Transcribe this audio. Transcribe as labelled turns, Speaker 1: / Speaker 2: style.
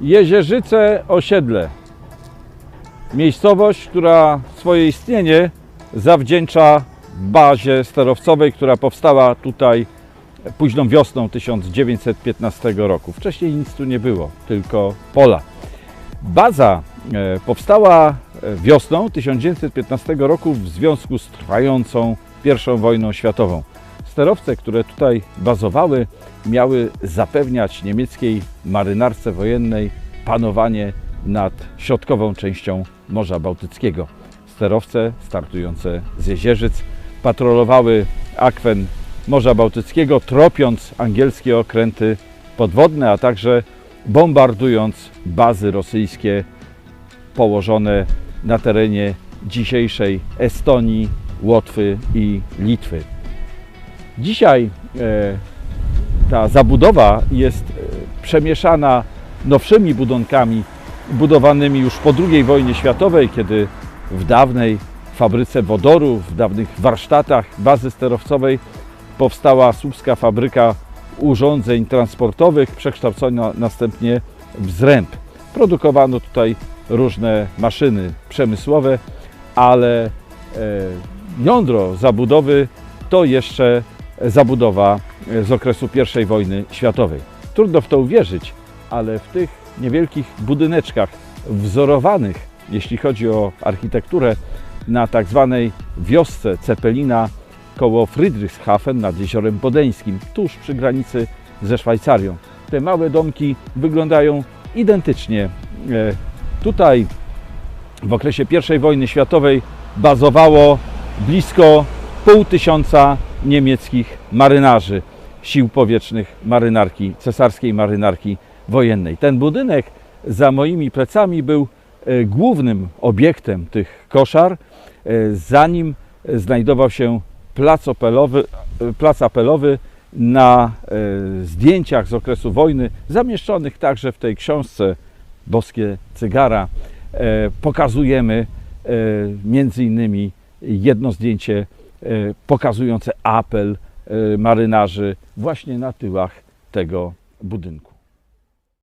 Speaker 1: Jezierzyce Osiedle. Miejscowość, która swoje istnienie zawdzięcza bazie sterowcowej, która powstała tutaj późną wiosną 1915 roku. Wcześniej nic tu nie było, tylko pola. Baza e, powstała e, wiosną 1915 roku w związku z trwającą I wojną światową. Sterowce, które tutaj bazowały, miały zapewniać niemieckiej marynarce wojennej panowanie nad środkową częścią Morza Bałtyckiego. Sterowce startujące z Jezierzyc patrolowały akwen Morza Bałtyckiego, tropiąc angielskie okręty podwodne, a także bombardując bazy rosyjskie położone na terenie dzisiejszej Estonii, Łotwy i Litwy. Dzisiaj e, ta zabudowa jest e, przemieszana nowszymi budynkami budowanymi już po II wojnie światowej, kiedy w dawnej fabryce wodoru, w dawnych warsztatach bazy sterowcowej powstała słupska fabryka urządzeń transportowych, przekształcona następnie w zręb. Produkowano tutaj różne maszyny przemysłowe, ale e, jądro zabudowy to jeszcze zabudowa e, z okresu I wojny światowej. Trudno w to uwierzyć, ale w tych niewielkich budyneczkach wzorowanych, jeśli chodzi o architekturę, na tak zwanej wiosce Cepelina koło Friedrichshafen nad Jeziorem Bodeńskim, tuż przy granicy ze Szwajcarią. Te małe domki wyglądają identycznie. E, Tutaj w okresie I wojny światowej bazowało blisko pół tysiąca niemieckich marynarzy sił powietrznych marynarki, cesarskiej marynarki wojennej. Ten budynek za moimi plecami był e, głównym obiektem tych koszar. E, Za nim znajdował się plac, opelowy, e, plac apelowy na zdjęciach z okresu wojny, zamieszczonych także w tej książce Boskie Cygara. Pokazujemy między innymi jedno zdjęcie pokazujące apel e, marynarzy właśnie na tyłach tego budynku.